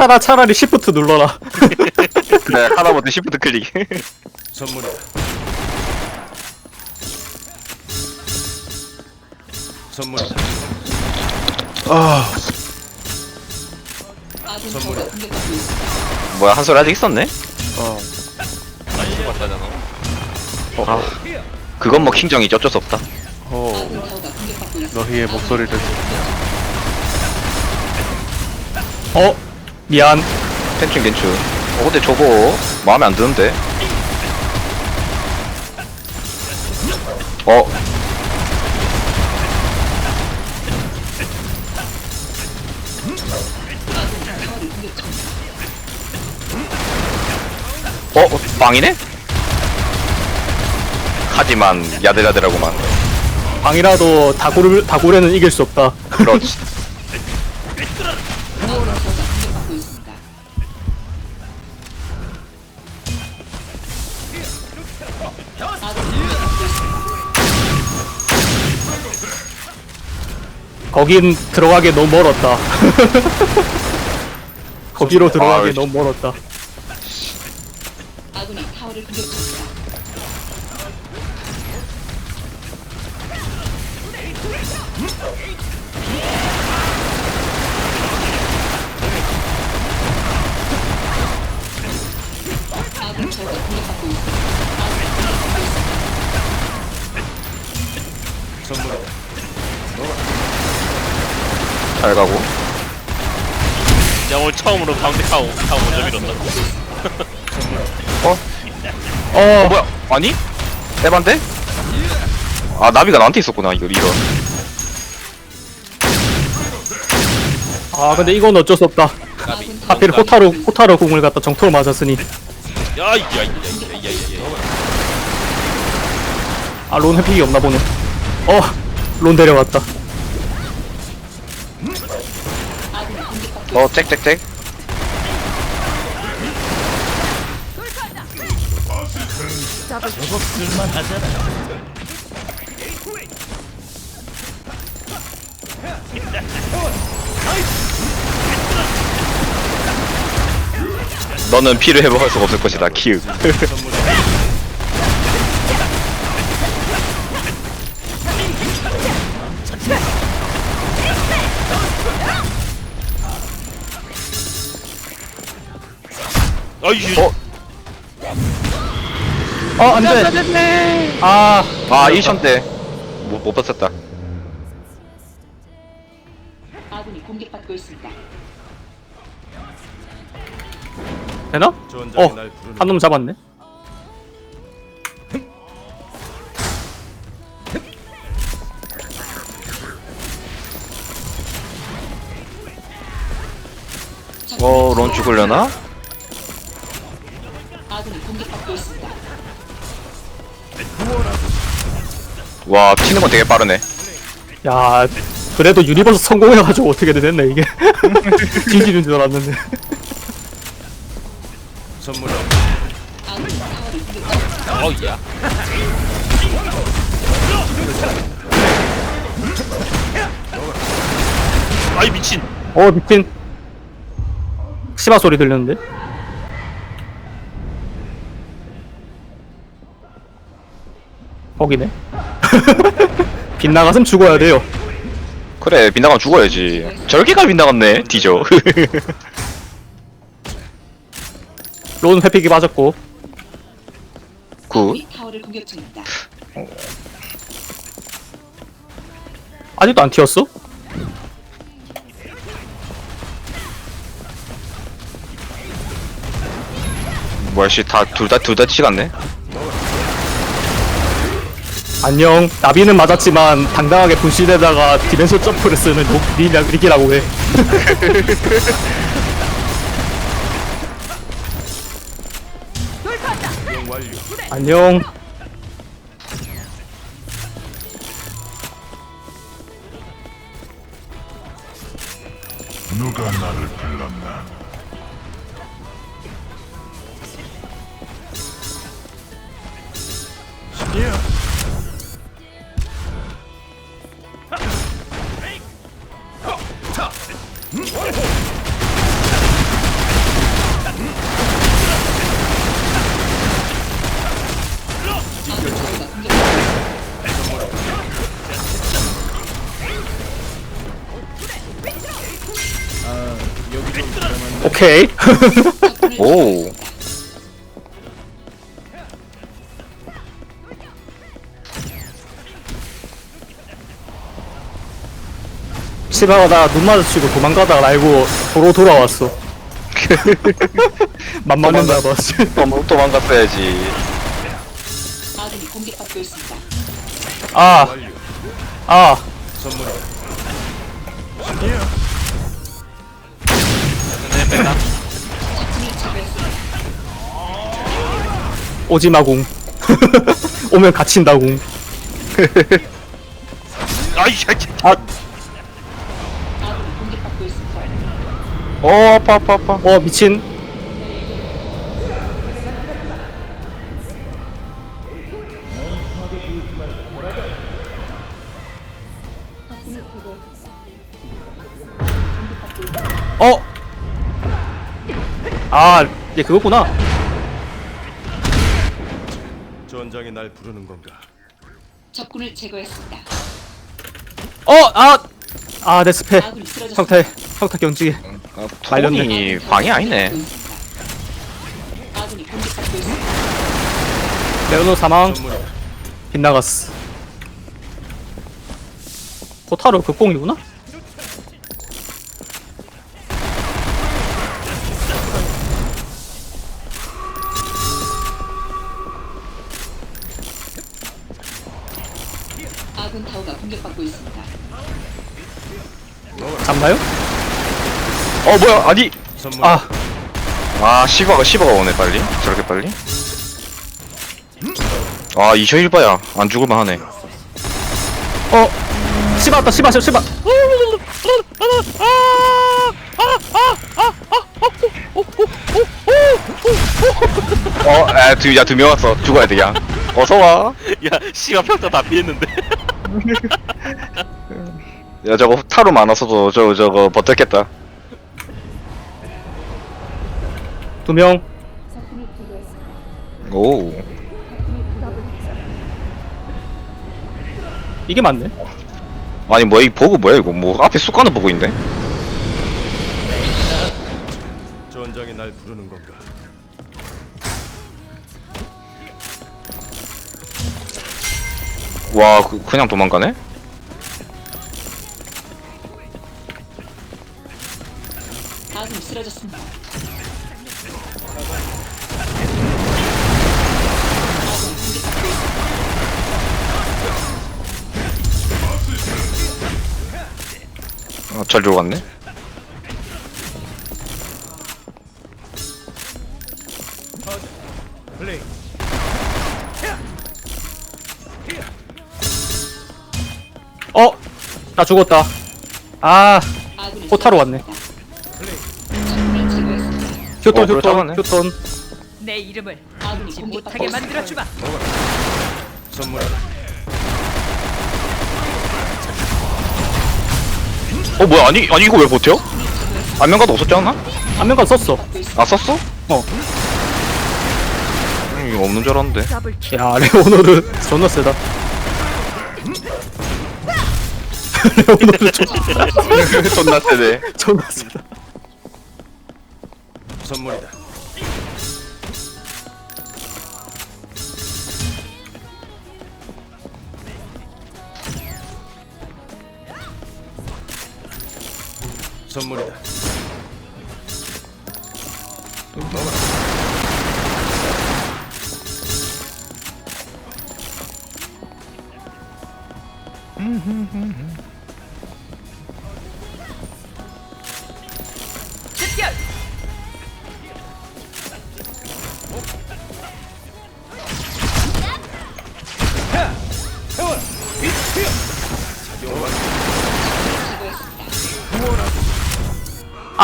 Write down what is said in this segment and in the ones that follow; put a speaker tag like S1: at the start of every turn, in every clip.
S1: 차라 차라리 시프트 눌러라.
S2: 네 하다못해 시프트 클릭
S3: 선물이다. 선물이다.
S2: 아
S4: 있습니다.
S2: 뭐야 한 소리 아직 있었네
S3: 어. 많이 봤다잖아.
S2: 아 그건 뭐 킹정이지 어쩔 수 없다
S3: 어. 너희의 목소리를.
S1: 어 미안.
S2: 팬층 겐츠 어 근데 저거 마음에 안 드는데 어 어? 어, 빵이네? 하지만 야들야들하구만
S1: 방이라도 다구를 다구레는 이길 수 없다.
S2: 그렇지
S1: 거긴 들어가기 너무 멀었다. 거기로 들어가기
S2: 아유.
S1: 너무 멀었다.
S5: 처음으로 가운데 타워 타워 먼저 밀었다
S2: 어?
S1: 어
S2: 뭐야 아니? 에반데? 아 나비가 나한테 있었구나 이거 이런
S1: 아 근데 이건 어쩔 수 없다.
S4: 타워
S1: 하필 호타루 호타루 공을 갖다 정토로 맞았으니 아론 회픽이 없나 보네. 어론 데려왔다.
S4: 아군이 공
S2: 어 짹짹짹 너는 피를 회복할 수가 없을 것이다 키읔 어
S1: 안돼.
S2: 아아 1천 대 못, 못 봤었다
S4: 아군이 공격받고 있습니다.
S1: 되나? 어, 한 놈 잡았네.
S2: 어, 런 죽으려나? 와 튀는 건 되게 빠르네
S1: 야 그래도 유니버스 성공해가지고 어떻게든 됐네 이게. 뒤지는 줄 알았는데.
S4: 있습니다.
S5: 어이야 아이 미친
S1: 어 미친. 시바 소리 들렸는데? 거기네. 빗나갔으면 죽어야 돼요.
S2: 그래 빗나가면 죽어야지 저렇게까지 빗나갔네 뒤져
S1: 론 회픽이 맞았고.
S2: 굿
S4: 아군이 타워를 공격 중입니다.
S1: 아직도 안 튀었어?
S2: 뭐야 씨다둘 다 둘 다 치갔네
S1: 안녕. 나비는 맞았지만 당당하게 분신에다가 디멘션 점프를 쓰는 록- 리- 릭이라고 해. 안녕.
S6: 누가 나를 불렀나?
S1: 오케이
S2: 오.
S1: 나눈 마주치고 도망가다가 알고 도로 돌아왔어 만만했나 봐
S2: 도망, 도망갔어야지.
S4: 아군이 공격받고 있습니다.
S1: 아. 아,
S3: 선물이다.
S5: 근
S4: 제거했습니다.
S1: 오지마궁. 오면 갇힌다궁.
S5: 아이 야
S1: 아.
S2: 어, 아파, 아파, 아파.
S1: 어, 미친. 어! 아, 얘 그거구나.
S3: 전장이 날 부르는 건가?
S4: 적군을 제거했습니다.
S1: 어, 아! 아, 내 스페.
S4: 아군이 쓰러졌습니다.
S1: 평타, 평타 경직에.
S2: 아,
S1: 말렸네.
S2: 톤이 방이 아니네.
S4: 아군이 공격받고 있습니다.
S1: 레오노 사망. 빗나갔어. 고타로 극공이구나? 잡나요?
S2: 어, 뭐야, 아니.
S3: 선물.
S1: 아,
S2: 아, 시바가, 시바가 오네, 빨리. 저렇게 빨리. 아, 2셔 1바야. 안 죽을만 하네.
S1: 어, 씨바 왔다, 씨바, 씨바.
S2: 어, 아, 두, 야, 두명 왔어. 죽어야 돼, 야. 어서와.
S5: 야 씨가 평타 다 피했는데
S2: 야, 저거 타로 많았어도 저, 저거 버텼겠다.
S1: 두 명.
S2: 오.
S1: 이게 맞네.
S2: 아니, 뭐야, 이 보고 뭐야, 이거. 뭐, 앞에 쑥간을 보고 있네.
S3: 전장이 날 부르는 건가?
S2: 와, 그, 그냥 도망가네?
S4: 아군이 쓰러졌습니다.
S2: 어, 잘 들어갔네.
S3: 플레이.
S1: 어, 나 죽었다. 아,
S4: 아군이
S1: 포타로 왔네. 휴톤,
S2: 어, 그걸
S1: 휴톤,
S2: 잡았네.
S1: 휴톤.
S6: 내 이름을
S4: 공격받고
S6: 못하게. 만들어 주마.
S3: 선물이다.
S2: 어, 뭐야, 아니, 아니, 이거 왜 버텨? 안면가도 없었지 않나?
S1: 안면가 썼어.
S2: 아, 썼어?
S1: 어.
S2: 음, 이거 없는 줄 알았는데.
S1: 야, 레오노르 존나 세다. 레오노르 존,
S2: 존나 세네.
S1: 존나 세다.
S3: 선물이다. 선물이다.
S6: 집결.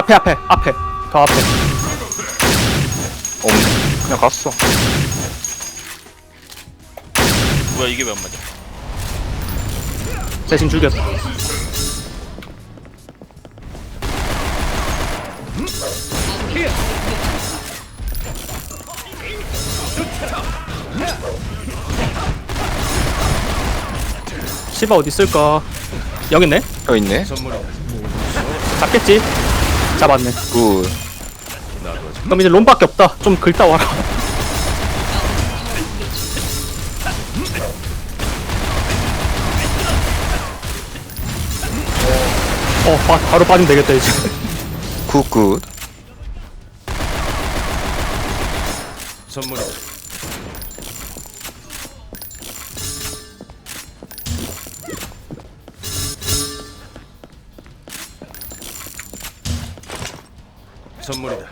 S1: 앞에, 앞에, 앞에. 더 앞에.
S2: 없네. 그냥 갔어.
S5: 뭐야 이게 왜안 맞아
S1: 대신 죽였다. 시바 어디 있을까? 여기 있네?
S2: 여기 있네.
S1: 잡겠지? 잡았네.
S2: 굿.
S1: 그럼 이제 롬밖에 없다. 좀 긁다 와라. 어 바, 바로 빠지면 되겠다 이제.
S2: 굿 굿.
S3: 선물이 선물이다.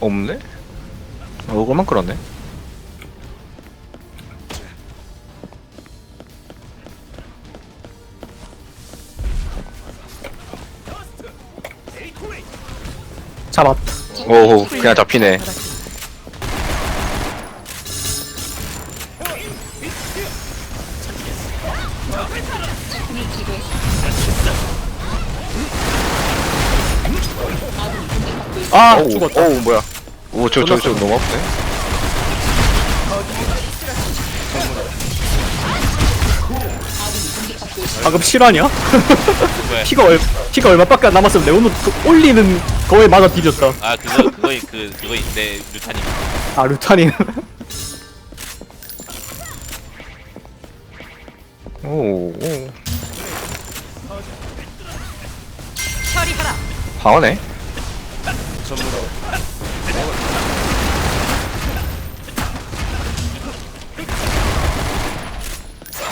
S2: 없네? 어, 그만 끌었네 오호 그냥 잡히네.
S4: 아
S2: 오우,
S1: 죽었다
S2: 오우 뭐야 오저 저저 너무 아프네.
S1: 방금 실화냐?
S5: 왜?
S1: 피가 얼 피가 얼마밖에 안 남았으면 레오노 그 올리는 거에 맞아 뒤졌다
S5: 아 그거 그거 그 그거 내 루타님.
S1: 아 루타님
S2: 오오 오. 방어네
S3: 선물이다.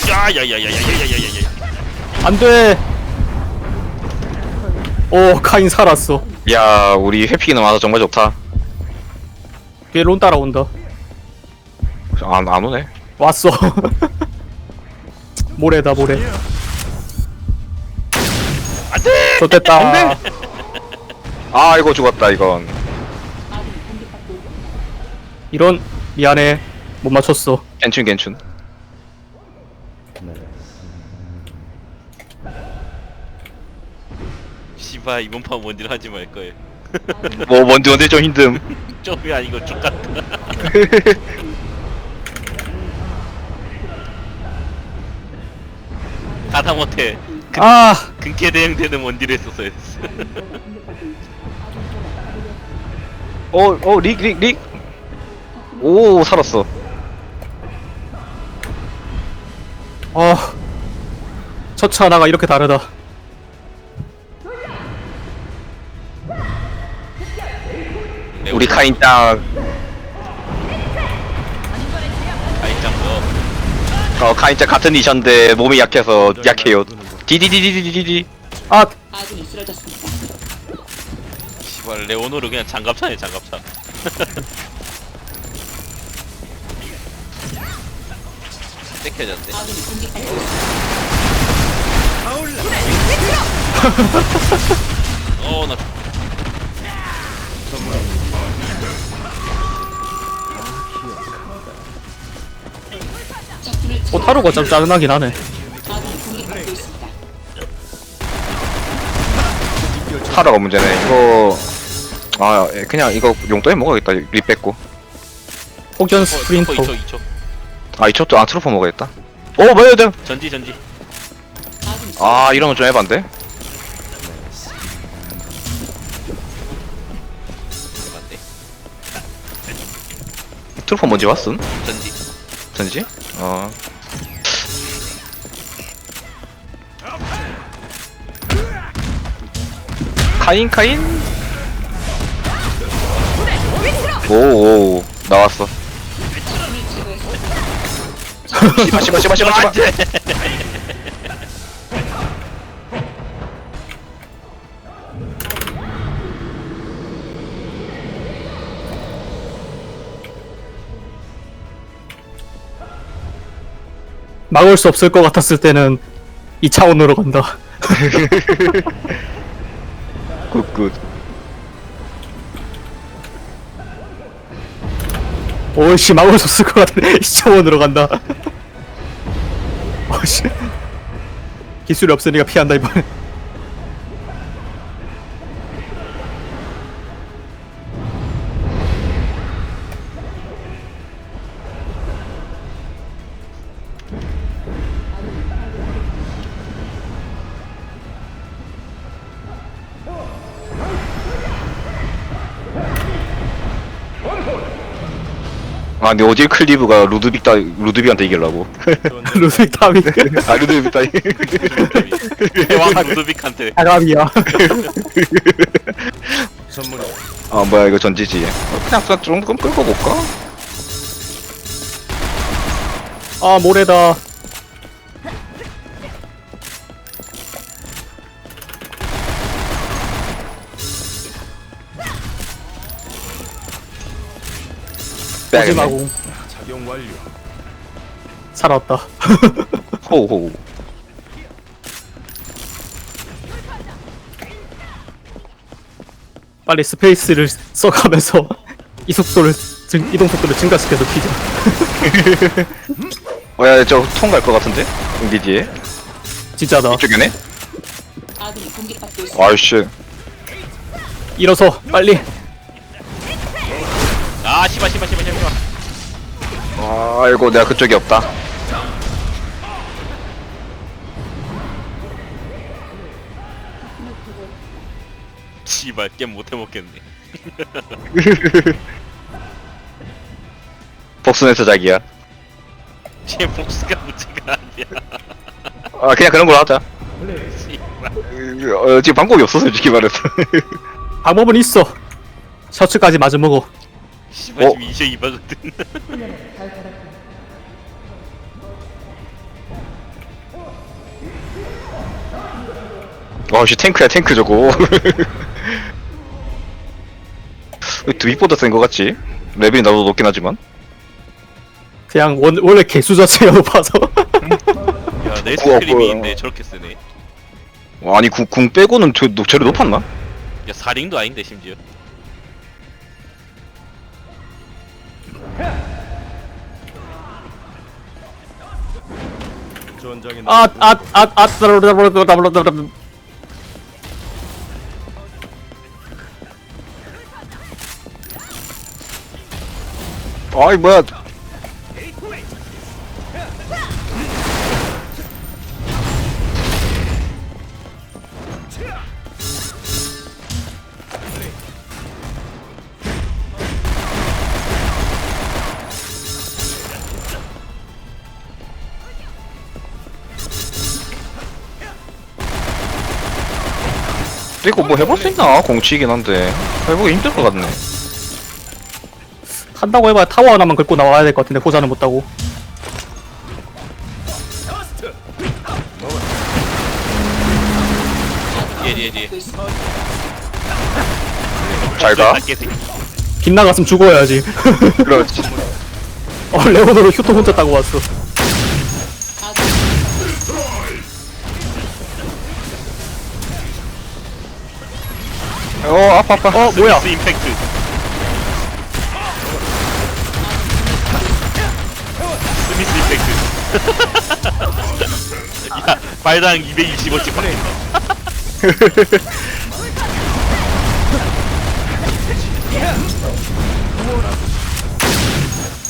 S5: 야야야야야야야야야.
S1: 안 돼 오 카인 살았어
S2: 야 우리 회피기 나와서 정말 좋다.
S1: 뒤에 론 따라온다.
S2: 안, 안 오네.
S1: 왔어. 모래다 모래. 안돼 좋됐다
S2: 아 이거 죽었다 이건.
S1: 이런 미안해. 못 맞췄어.
S2: 괜춘 괜춘
S5: 씨발 이번 판 원딜 하지 말 거예요.
S2: 뭐 뭔데 뭔데 좀 힘듦
S5: 점이 아니고 쭉 같다. 가다못해
S1: 아
S5: 근캐 대행되는 원딜 했었어 했어.
S2: 어어 릭 릭 릭 오 살았어
S1: 아, 첫차 하나가 이렇게 다르다.
S2: 우리 카인 딱
S5: 아이짱도
S2: 어, 카인 딱 같은 이션데 몸이 약해서 약해요 디디디디디디디
S1: 아,
S4: 아군이 쓰러졌습니다.
S5: 씨발 레오노르 그냥 장갑차네 장갑차. 땡겨졌네.
S4: 아군이 공격받고 있습니다.
S5: 어나
S4: 적군을
S1: 어, 타로가 좀 짜증나긴 하네.
S2: 타라가 문제네 이거 아 예, 그냥 이거 용돈에 먹어야겠다 립 뺏고
S1: 폭전 스프린터.
S5: 2초 2초.
S2: 아 이쪽도 아 트루퍼 먹어야겠다 오 뭐야 돼?
S5: 전지 전지.
S4: 아
S2: 이러면 좀 해반데
S5: 맞네.
S2: 트루퍼 뭔지 왔음?
S5: 전지.
S2: 전지? 어 카인 카인 오오 나왔어. 씨발 씨발 씨발 씨발 씨발
S1: 막을 수 없을 것 같았을 때는 2차원으로 간다.
S2: 굿굿
S1: 오이씨, 막을 수 없을 것 같은데 2차원으로 간다. 오씨. 기술이 없으니까 피한다, 이번에.
S2: 아 근데 어딜 클리브가 루드빅 따 루드빅한테 이기려고.
S1: 루스빅 타비
S2: 아 루드빅 따
S5: 대왕 루드빅한테.
S1: 아갑이야
S3: 선물이다.
S2: 아 뭐야 이거 전지지. 어, 그냥 그냥 조금 끌고 볼까?
S1: 아 모래다
S2: 빼야겠네
S1: 마지막공
S3: 작용 완료.
S1: 살아왔다
S2: 호우
S1: 빨리 스페이스를 써가면서 이 속도를 증, 이동 속도를 증가시켜서 튀자
S2: 어야 저 통갈 것 같은데? 니 뒤에?
S1: 진짜다
S2: 이쪽이네?
S4: 아군이 공격받고 있습니다.
S2: 아이씨
S1: 일어서 빨리
S5: 아 씨발 씨발 씨발 씨발.
S2: 아이고 내가 그쪽이 없다.
S5: 씨발 게임 못해 먹겠네.
S2: 복순에서 자기야.
S5: 쟤 복수가 문제가 아니야.
S2: 아 그냥 그런 걸로 하자.
S5: 씨발.
S2: 어, 지금 방법이 없어 솔직히 말해서.
S1: 방법은 있어. 셔츠까지 마저 먹어
S5: 씨발
S2: 어?
S5: 지금 이제 이바거든
S2: 아씨 탱크야 탱크 저거 왜 드윗보다 센 거 같지? 레벨이 나도 높긴 하지만
S1: 그냥 원, 원래 개수 자체가 높아서
S5: 야내 스크림인데
S2: 뭐야.
S5: 저렇게 쓰네
S2: 와, 아니 궁, 궁 빼고는 저, 노- 저리 높았나?
S5: 야 사링도 아닌데 심지어
S3: 전장에
S1: 아, 아 아아아
S2: 아이 뭐야 이거 뭐 해볼 수 있나? 공치이긴 한데. 해보기 힘들 것 같네.
S1: 한다고 해봐야 타워 하나만 긁고 나와야 될 것 같은데 호자는 못 따고.
S5: 뒤에 뒤에 뒤에.
S4: 받고 있습니다.
S2: 잘가.
S5: 개새끼
S1: 빗나갔으면 죽어야지.
S2: 그렇지.
S1: 어 레오노로 휴토 혼자 따고 왔어
S2: 어 아파 아파.
S1: 어 뭐야?
S5: 스미스 임팩트 스미스 임팩트 야 발당 220원씩 받겠다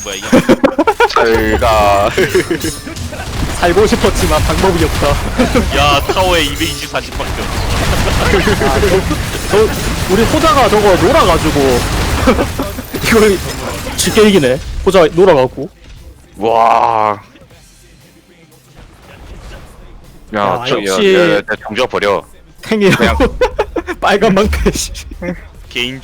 S5: 뭐야 이게?
S2: 잘가.
S1: 살고 싶었지만 방법이 없다.
S5: 야 타워에 224씩 밖에 없어
S1: 저 우리 호자가 저거 놀아가지고 이걸 쉽게 이기네 호자 놀아갖고
S2: 와. 야,
S1: 야,
S2: 저,
S1: 역시-
S2: 야, 야, 야, 정지가 버려.
S1: 탱이랑
S2: 그냥-
S1: 빨간 씨.
S5: 개인